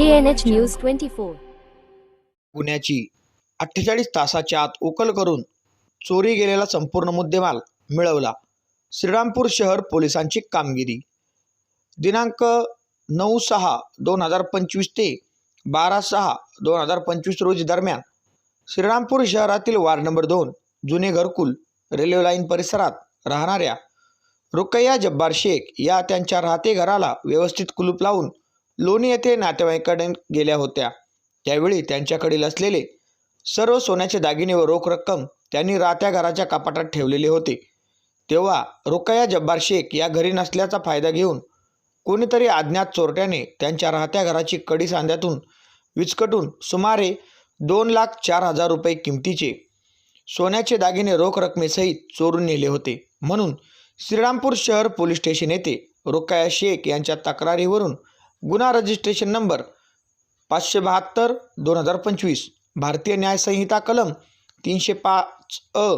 KNH News 24. गुन्ह्याची अठ्ठेचाळीस तासाच्या आत उकल करून चोरी गेलेला संपूर्ण मुद्देमाल मिळवला श्रीरामपूर शहर पोलिसांची कामगिरी दिनांक नऊ सहा दोन हजार पंचवीस ते बारा सहा दोन हजार पंचवीस रोजी दरम्यान श्रीरामपूर शहरातील वार्ड नंबर दोन जुने घरकुल रेल्वे लाईन परिसरात राहणाऱ्या रुकैया जब्बार शेख या त्यांच्या राहते घराला व्यवस्थित कुलूप लावून लोणी येथे नातेवाईकाकडे गेल्या होत्या. त्यावेळी त्यांच्याकडील असलेले सर्व सोन्याचे दागिने व रोख रक्कम त्यांनी राहत्या घराच्या कपाटात ठेवलेले होते. तेव्हा रुकया जब्बार शेख या घरी नसल्याचा फायदा घेऊन कोणीतरी अज्ञात चोरट्याने त्यांच्या राहत्या घराची कडी सांध्यातून विचकटून सुमारे दोन लाख चार हजार रुपये किमतीचे सोन्याचे दागिने रोख रकमेसहित चोरून नेले होते. म्हणून श्रीरामपूर शहर पोलीस स्टेशन येथे रुकया शेख यांच्या तक्रारीवरून गुन्हा रजिस्ट्रेशन नंबर पाचशे बहात्तर दोन हजार पंचवीस. भारतीय न्यायसंहिता कलम तीनशे पाच अ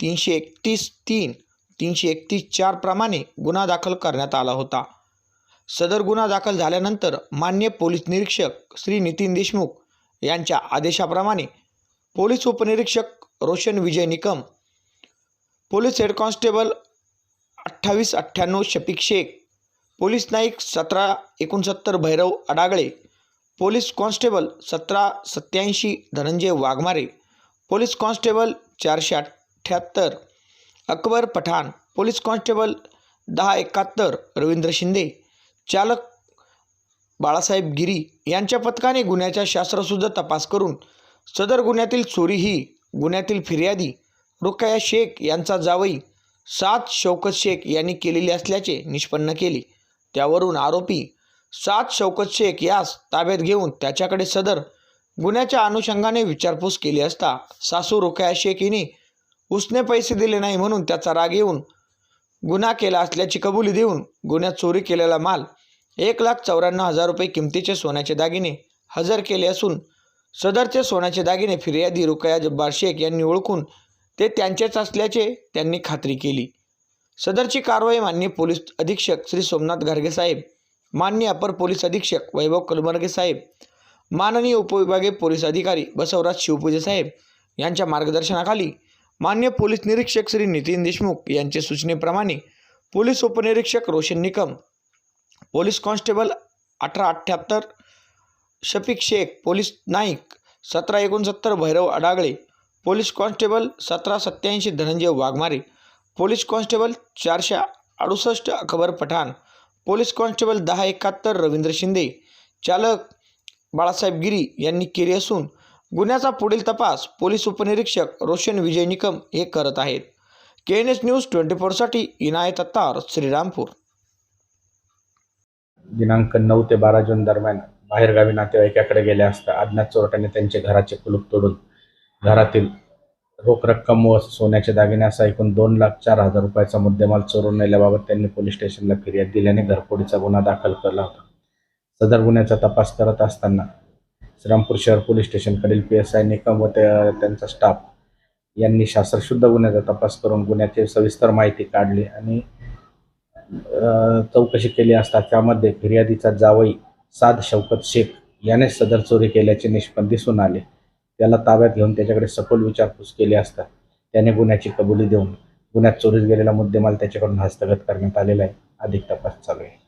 तीनशे एकतीस तीन तीनशे एकतीस चार प्रमाणे गुन्हा दाखल करण्यात आला होता. सदर गुन्हा दाखल झाल्यानंतर मान्य पोलीस निरीक्षक श्री नितीन देशमुख यांच्या आदेशाप्रमाणे पोलीस उपनिरीक्षक Roshan Vijay Nikam police head constable अठ्ठावीस अठ्ठ्याण्णव शफिक शेख पोलीस नाईक सतरा एकोणसत्तर भैरव अडागळे पोलीस कॉन्स्टेबल सतरा सत्याऐंशी धनंजय वाघमारे पोलीस कॉन्स्टेबल चारशे अठ्ठ्याहत्तर अकबर पठाण पोलीस कॉन्स्टेबल दहा एकाहत्तर रवींद्र शिंदे चालक बाळासाहेब गिरी यांच्या पथकाने गुन्ह्याचा शास्त्रशुद्ध तपास करून सदर गुन्ह्यातील चोरी ही गुन्ह्यातील फिर्यादी रुकया शेख यांचा जावई सात शौकत शेख यांनी केलेली असल्याचे निष्पन्न केले. त्यावरून आरोपी सात शौकत शेख यास ताब्यात घेऊन त्याच्याकडे सदर गुन्ह्याच्या अनुषंगाने विचारपूस केली असता सासू रुखया शेख हिने उसने पैसे दिले नाही म्हणून त्याचा राग येऊन गुन्हा केला असल्याची कबुली देऊन गुन्ह्यात चोरी केलेला माल एक लाख चौऱ्याण्णव हजार रुपये किमतीचे सोन्याचे दागिने हजर केले असून सदरचे सोन्याचे दागिने फिर्यादी रुकया जब्बार शेख यांनी ओळखून ते त्यांचेच असल्याचे त्यांनी खात्री केली. सदरची कारवाई मान्य पोलीस अधीक्षक श्री सोमनाथ घारगे साहेब मान्य अपर पोलीस अधीक्षक वैभव कलबर्गे साहेब माननीय उपविभागीय पोलीस अधिकारी बसवराज शिवपूजे साहेब यांच्या मार्गदर्शनाखाली मान्य पोलीस निरीक्षक श्री नितीन देशमुख यांच्या सूचनेप्रमाणे पोलीस उपनिरीक्षक रोशन निकम पोलीस कॉन्स्टेबल अठरा अठ्ठ्याहत्तर शफिक शेख पोलीस नाईक सतरा एकोणसत्तर भैरव अडागळे पोलीस कॉन्स्टेबल सतरा सत्याऐंशी धनंजय वाघमारे पोलीस कॉन्स्टेबल चारशे अडुसष्ट अकबर पठाण पोलीस कॉन्स्टेबल दहा एकाहत्तर रवींद्र शिंदे चालक बाळासाहेब गिरी यांनी केली असून गुन्ह्याचा पुढील तपास पोलीस उपनिरीक्षक रोशन विजय निकम हे करत आहेत. K N S news twenty फोरसाठी Inayat Attar Shrirampur. दिनांक नऊ ते बारा जून दरम्यान बाहेरगावी नातेवाईकाकडे गेले असता अज्ञात चोरट्याने त्यांचे घराचे कुलूप तोडून घरातील रोख रक्कम व सोन्याचे दागिने असा एकूण दोन लाख चार हजार रुपयाचा मुद्देमाल चोरून नेल्याबाबत त्यांनी पोलीस स्टेशनला फिर्याद दिल्याने घरफोडीचा गुन्हा दाखल केला होता. सदर गुन्ह्याचा तपास करत असताना श्रीरामपूर शहर पोलीस स्टेशनकडील पी एस आय निकम व त्यांचा स्टाफ यांनी शास्त्रशुद्ध गुन्ह्याचा तपास करून गुन्ह्याची सविस्तर माहिती काढली आणि चौकशी केली असता त्यामध्ये फिर्यादीचा जावई साद शौकत शेख याने सदर चोरी केल्याचे निष्पन्न दिसून आले. त्याला ताब्यात घेऊन त्याच्याकडे सखोल विचारपूस केली असता त्याने गुन्ह्याची कबुली देऊन गुन्ह्यात चोरीस गेलेला मुद्देमाल त्याच्याकडून हस्तगत करण्यात आलेला आहे. अधिक तपास चालू आहे.